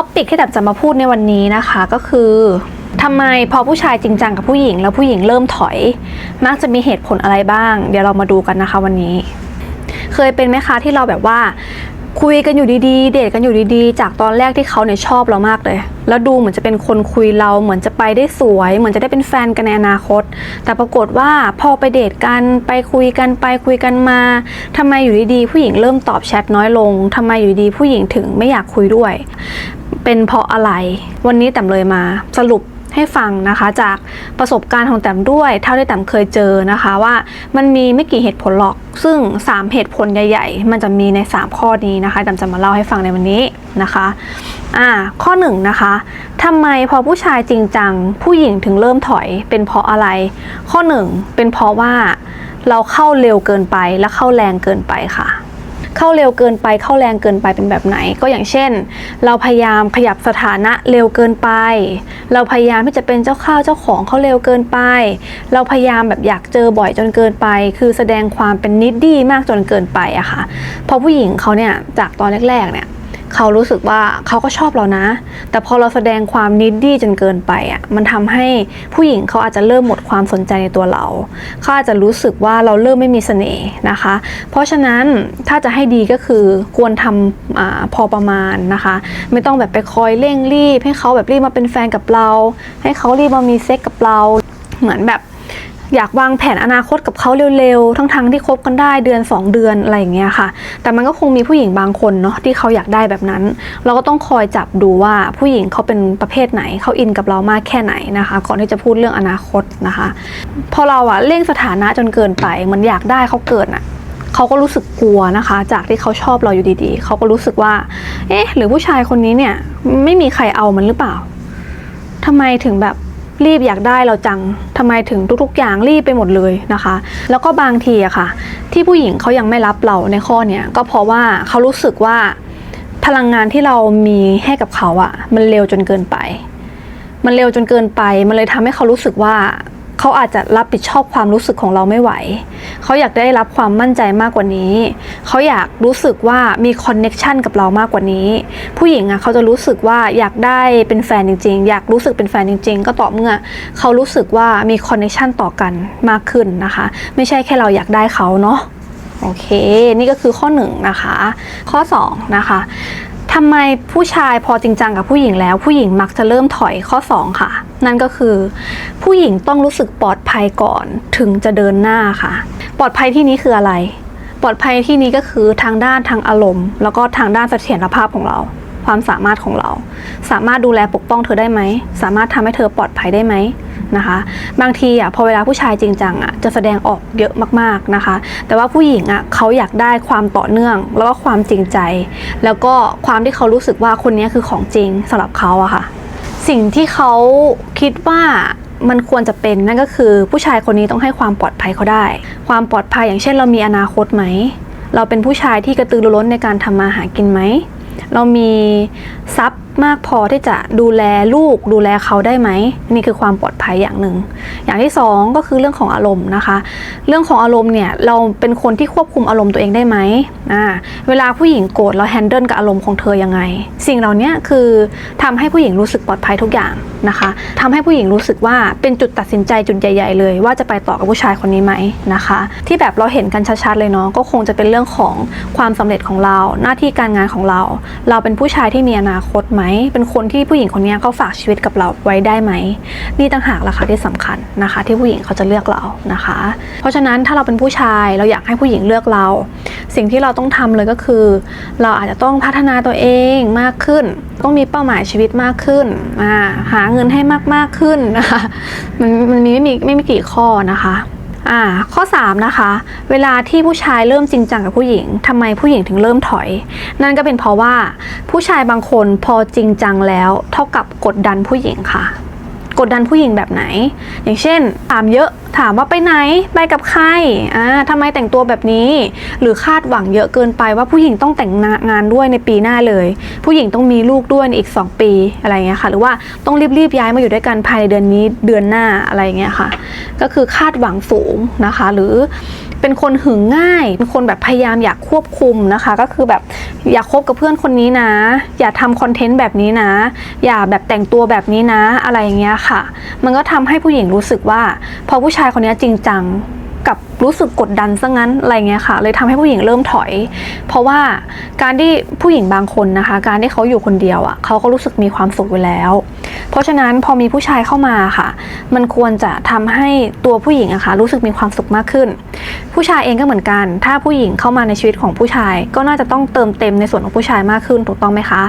ท็อปิกที่แบบจะมาพูดในวันนี้นะคะก็คือทำไมพอผู้ชายจริงจังกับผู้หญิง แล้วผู้หญิงเริ่มถอย มักจะมีเหตุผลอะไรบ้าง เดี๋ยวเรามาดูกันนะคะวันนี้ เคยเป็นไหมคะที่เราแบบว่า คุยกันอยู่ดีๆ เดทกันอยู่ดีๆ จากตอนแรกที่เขาเนี่ยชอบเรามากเลย แล้วดูเหมือนจะเป็นคนคุยเราเหมือนจะไปได้สวย เหมือนจะได้เป็นแฟนกันในอนาคต แต่ปรากฏว่าพอไปเดทกันไปคุยกันไปคุยกันมาทำไมอยู่ดีๆผู้หญิงเริ่มตอบแชทน้อยลงทำไมอยู่ดีๆผู้หญิงถึงไม่อยากคุยด้วย เป็นเพราะอะไร วันนี้แต้มเลยมาสรุป ให้ฟังนะคะ จากประสบการณ์ของแต้มด้วย เท่าที่แต้มเคยเจอนะคะว่ามันมีไม่กี่เหตุผลหรอก ซึ่ง 3 เหตุผลใหญ่ ๆ มันจะมีใน 3 ข้อนี้นะคะแต้มจะมาเล่าให้ฟังในวันนี้นะคะอ่าข้อ1นงนะคะทำไมพอผู้ชายจริงจัง ผู้หญิงถึงเริ่มถอยเป็นเพราะอะไร ข้อ 1 เป็นเพราะว่าเราเข้าเร็วเกินไปและเข้าแรงเกินไปค่ะ เข้าเร็วเกินไปเข้าแรงเกินไปเป็นแบบไหน ก็อย่างเช่น เราพยายามขยับสถานะเร็วเกินไป เราพยายามที่จะเป็นเจ้าข้าวเจ้าของเขาเร็วเกินไป เราพยายามแบบอยากเจอบ่อยจนเกินไป คือแสดงความเป็นนิดดี้มากจนเกินไปอะค่ะพอผู้หญิงเขาเนี่ยจากตอนแรกๆเนี่ย เขารู้สึกว่าเขาก็ชอบเรานะ แต่พอเราแสดงความนิดดี้จนเกินไปอะมันทำให้ผู้หญิงเขาอาจจะเริ่มหมดความสนใจในตัวเรา เขาอาจจะรู้สึกว่าเราเริ่มไม่มีเสน่ห์นะคะ เพราะฉะนั้นถ้าจะให้ดีก็คือควรทำอพอประมาณนะคะ ไม่ต้องแบบไปคอยเร่งรีบ ให้เขาแบบรีบมาเป็นแฟนกับเรา ให้เขารีบมามีเซ็กกับเราเหมือนแบบ อยากวางแผนอนาคตกับเขาเร็วๆ ทั้งๆที่คบกันได้เดือน 2 เดือนอะไรอย่างเงี้ยค่ะ แต่มันก็คงมีผู้หญิงบางคนเนาะที่เขาอยากได้แบบนั้น เราก็ต้องคอยจับดูว่าผู้หญิงเขาเป็นประเภทไหนเขาอินกับเรามากแค่ไหนนะคะ ก่อนที่จะพูดเรื่องอนาคตนะคะ พอเราอะเร่งสถานะจนเกินไปมันอยากได้เขาเกินอะเขาก็รู้สึกกลัวนะคะ จากที่เขาชอบเราอยู่ดีๆ เขาก็รู้สึกว่า เอ๊ะ หรือผู้ชายคนนี้เนี่ยไม่มีใครเอามันหรือเปล่าทำไมถึงแบบ รีบอยากได้เราจังทำไมถึงทุก ๆ อย่างรีบไปหมดเลยนะคะ แล้วก็บางทีอะค่ะ ที่ผู้หญิงเขายังไม่รับเราในข้อเนี้ยก็เพราะว่าเขารู้สึกว่าพลังงานที่เรามีให้กับเขาอะมันเร็วจนเกินไป มันเร็วจนเกินไป มันเลยทำให้เขารู้สึกว่า เขาอาจจะรับผิดชอบความรู้สึกของเราไม่ไหว เขาอยากได้รับความมั่นใจมากกว่านี้ เขาอยากรู้สึกว่ามีคอนเน็ชันกับเรามากกว่านี้ ผู้หญิงอะเขาจะรู้สึกว่าอยากได้เป็นแฟนจริง ๆ อยากรู้สึกเป็นแฟนจริง ๆ ก็ต่อเมื่อเขารู้สึกว่ามีคอนเน็ชันต่อกันมากขึ้นนะคะ ไม่ใช่แค่เราอยากได้เขาเนาะโอเค นี่ก็คือข้อหนึ่งนะคะ ข้อสองนะคะ ทำไมผู้ชายพอจริงจังกับผู้หญิงแล้ว ผู้หญิงมักจะเริ่มถอยข้อสองค่ะ นั่นก็คือ ผู้หญิงต้องรู้สึกปลอดภัยก่อนถึงจะเดินหน้าค่ะ ปลอดภัยที่นี้คืออะไร ปลอดภัยที่นี้ก็คือทางด้านทางอารมณ์ แล้วก็ทางด้านเสถียรภาพของเรา ความสามารถของเรา สามารถดูแลปกป้องเธอได้ไหม สามารถทำให้เธอปลอดภัยได้ไหม นะคะ บางทีอะพอเวลาผู้ชายจริงจังอะจะแสดงออกเยอะมากๆนะคะ แต่ว่าผู้หญิงอะเขาอยากได้ความต่อเนื่อง แล้วก็ความจริงใจ แล้วก็ความที่เขารู้สึกว่าคนนี้คือของจริงสำหรับเขาอะค่ะ สิ่งที่เขาคิดว่ามันควรจะเป็นนั่นก็คือผู้ชายคนนี้ต้องให้ความปลอดภัยเขาได้ ความปลอดภัยอย่างเช่น เรามีอนาคตไหม เราเป็นผู้ชายที่กระตือรือร้นในการทำมาหากินไหม เรามีทรัพย์ มากพอที่จะดูแลลูกดูแลเขาได้ไหมนี่คือความปลอดภัยอย่างหนึ่งอย่างที่สองก็คือเรื่องของอารมณ์นะคะ เรื่องของอารมณ์เนี่ยเราเป็นคนที่ควบคุมอารมณ์ตัวเองได้ไหมอ่าเวลาผู้หญิงโกรธเราแฮนเดิลกับอารมณ์ของเธอยังไง สิ่งเหล่านี้คือทำให้ผู้หญิงรู้สึกปลอดภัยทุกอย่างนะคะทำให้ผู้หญิงรู้สึกว่าเป็นจุดตัดสินใจจุดใหญ่ ๆ เลย ว่าจะไปต่อกับผู้ชายคนนี้ไหมนะคะ ที่แบบเราเห็นกันชัดๆเลยเนาะก็คงจะเป็นเรื่องของความสำเร็จของเรา หน้าที่การงานของเรา เราเป็นผู้ชายที่มีอนาคตไหมเป็นคนที่ผู้หญิงคนนี้เขาฝากชีวิตกับเราไว้ได้ไหม นี่ต่างหากล่ะค่ะที่สำคัญนะคะ ที่ผู้หญิงเขาจะเลือกเรานะคะ เพราะฉะนั้นถ้าเราเป็นผู้ชายเราอยากให้ผู้หญิงเลือกเรา สิ่งที่เราต้องทำเลยก็คือ เราอาจจะต้องพัฒนาตัวเองมากขึ้น ต้องมีเป้าหมายชีวิตมากขึ้นหาเงินให้มากๆขึ้นนะคะมันมันมีไม่มีไม่มีกี่ข้อนะคะ อ่าข้อ 3 นะคะ เวลาที่ผู้ชายเริ่มจริงจังกับผู้หญิงทำไมผู้หญิงถึงเริ่มถอย นั่นก็เป็นเพราะว่าผู้ชายบางคนพอจริงจังแล้ว เท่ากับกดดันผู้หญิงค่ะ กดดันผู้หญิงแบบไหน อย่างเช่น ถามเยอะถามว่าไปไหนไปกับใครอ่าทำไมแต่งตัวแบบนี้ หรือคาดหวังเยอะเกินไปว่าผู้หญิงต้องแต่งงานด้วยในปีหน้าเลย ผู้หญิงต้องมีลูกด้วยในอีก 2 ปีอะไรเงี้ยค่ะ หรือว่าต้องรีบๆย้ายมาอยู่ด้วยกันภายในเดือนนี้เดือนหน้าอะไรเงี้ยค่ะ ก็คือคาดหวังสูงนะคะ หรือ เป็นคนหึงง่าย เป็นคนแบบพยายามอยากควบคุมนะคะ ก็คือแบบอยากคบกับเพื่อนคนนี้นะ อย่าทำคอนเทนต์แบบนี้นะ อย่าแบบแต่งตัวแบบนี้นะ อะไรอย่างเงี้ยค่ะ มันก็ทำให้ผู้หญิงรู้สึกว่า พอผู้ชายคนนี้จริงจังกับรู้สึกกดดันซะงั้นอะไรเงี้ยค่ะ เลยทำให้ผู้หญิงเริ่มถอย เพราะว่าการที่ผู้หญิงบางคนนะคะ การที่เขาอยู่คนเดียวอะ่ะเขาก็รู้สึกมีความสุขอยู่แล้ว เพราะฉะนั้นพอมีผู้ชายเข้ามาค่ะ มันควรจะทำให้ตัวผู้หญิงอะค่ะรู้สึกมีความสุขมากขึ้น ผู้ชายเองก็เหมือนกัน ถ้าผู้หญิงเข้ามาในชีวิตของผู้ชาย ก็น่าจะต้องเติมเต็มในส่วนของผู้ชายมากขึ้นถูกต้องไหมคะ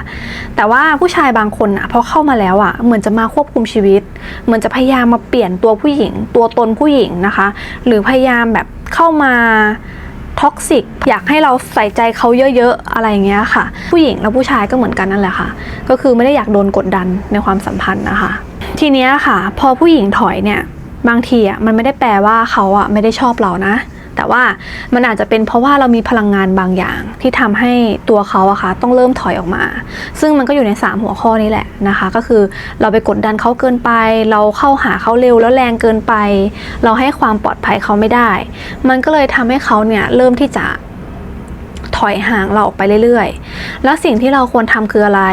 แต่ว่าผู้ชายบางคนอะพอเข้ามาแล้วอะเหมือนจะมาควบคุมชีวิต เหมือนจะพยายามมาเปลี่ยนตัวผู้หญิง ตัวตนผู้หญิงนะคะ หรือพยายามแบบเข้ามา ท็อกซิกอยากให้เราใส่ใจเขาเยอะๆ อะไรอย่างเงี้ยค่ะ ผู้หญิงและผู้ชายก็เหมือนกันนั่นแหละค่ะ ก็คือไม่ได้อยากโดนกดดันในความสัมพันธ์นะคะ ทีเนี้ยค่ะ พอผู้หญิงถอยเนี่ยบางทีอะมันไม่ได้แปลว่าเขาอะไม่ได้ชอบเรานะ แต่ว่ามันอาจจะเป็นเพราะว่าเรามีพลังงานบางอย่างที่ทำให้ตัวเขาอะค่ะต้องเริ่มถอยออกมา ซึ่งมันก็อยู่ใน 3 หัวข้อนี้แหละนะคะ ก็คือเราไปกดดันเขาเกินไป เราเข้าหาเขาเร็วแล้วแรงเกินไป เราให้ความปลอดภัยเขาไม่ได้ มันก็เลยทำให้เขาเนี่ยเริ่มที่จะ ถอยห่างเราออกไปเรื่อยๆ แล้วสิ่งที่เราควรทำคืออะไร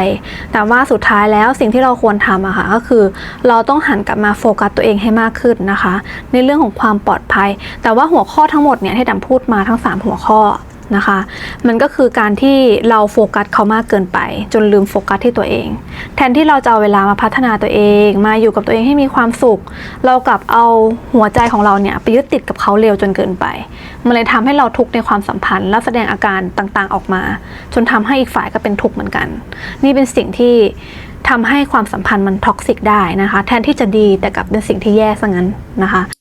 แต่ว่าสุดท้ายแล้วสิ่งที่เราควรทำอะค่ะก็คือ เราต้องหันกลับมาโฟกัสตัวเองให้มากขึ้นนะคะ ในเรื่องของความปลอดภัย แต่ว่าหัวข้อทั้งหมดเนี่ยที่ดำพูดมาทั้ง 3 หัวข้อ นะคะ มันก็คือการที่เราโฟกัสเขามากเกินไป จนลืมโฟกัสที่ตัวเอง แทนที่เราจะเอาเวลามาพัฒนาตัวเอง มาอยู่กับตัวเองให้มีความสุข เรากลับเอาหัวใจของเราเนี่ยไปยึดติดกับเขาเร็วจนเกินไป มันเลยทำให้เราทุกข์ในความสัมพันธ์ และแสดงอาการต่างๆออกมา จนทำให้อีกฝ่ายก็เป็นทุกข์เหมือนกัน นี่เป็นสิ่งที่ทำให้ความสัมพันธ์มันท็อกซิกได้นะคะ แทนที่จะดีแต่กลับเป็นสิ่งที่แย่ซะงั้นนะคะ